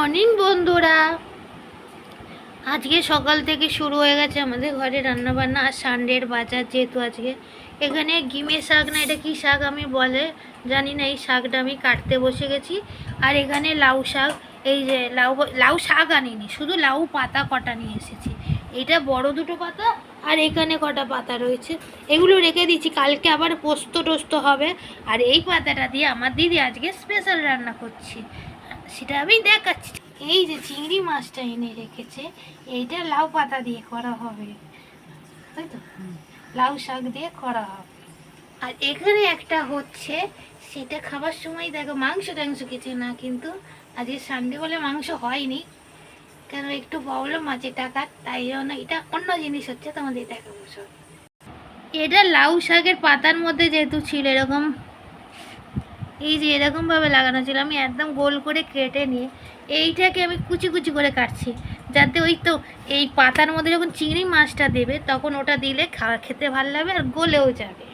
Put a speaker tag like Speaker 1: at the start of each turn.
Speaker 1: Morning বন্ধুরা। আজকে সকাল থেকে শুরু হয়ে গেছে আমাদের ঘরে রান্নাবান্না, আর সানডের বাজার যেহেতু আজকে, এখানে গিমে শাক না, এটা কি শাক আমি বলে জানি না, এই শাকটা আমি কাটতে বসে গেছি। আর এখানে লাউ শাক, এই যে লাউ লাউ শাক আনিনি, শুধু লাউ পাতা কটা নিয়ে এসেছি। এটা বড় দুটো পাতা, আর এখানে কটা পাতা রয়েছে। এগুলো রেখে দিচ্ছি, কালকে আবার পোস্ত টোস্ত হবে। আর এই পাতাটা দিয়ে আমার দিদি আজকে স্পেশাল রান্না করছি। সেটা আমি দেখাচ্ছি। এই যে চিংড়ি মাছটা এনে রেখেছে এইটা লাউ পাতা দিয়ে করা হবে। তাই তো? লাউ শাক দিয়ে করা হবে। আর এখানে একটা হচ্ছে সেটা খাবার সময় দেখো মাংস টাংস কিছু না কিন্তু আজকে সানডে বলে মাংস হয়নি। কেন একটু প্রবলেম আছে টাকার তাই জন্য এটা অন্য জিনিস হচ্ছে তোমাদের দেখাবো। সব। এটা লাউ শাকের পাতার মধ্যে যেহেতু ছিল এরকম এই যে এরকমভাবে লাগানো ছিল, আমি একদম গোল করে কেটে নিয়ে এইটাকে আমি কুচি কুচি করে কাটছি। যাতে ওই তো এই পাতার মধ্যে যখন চিংড়ি মাছটা দেবে, তখন ওটা দিলে খেতে ভালো লাগবে আর গলেও যাবে।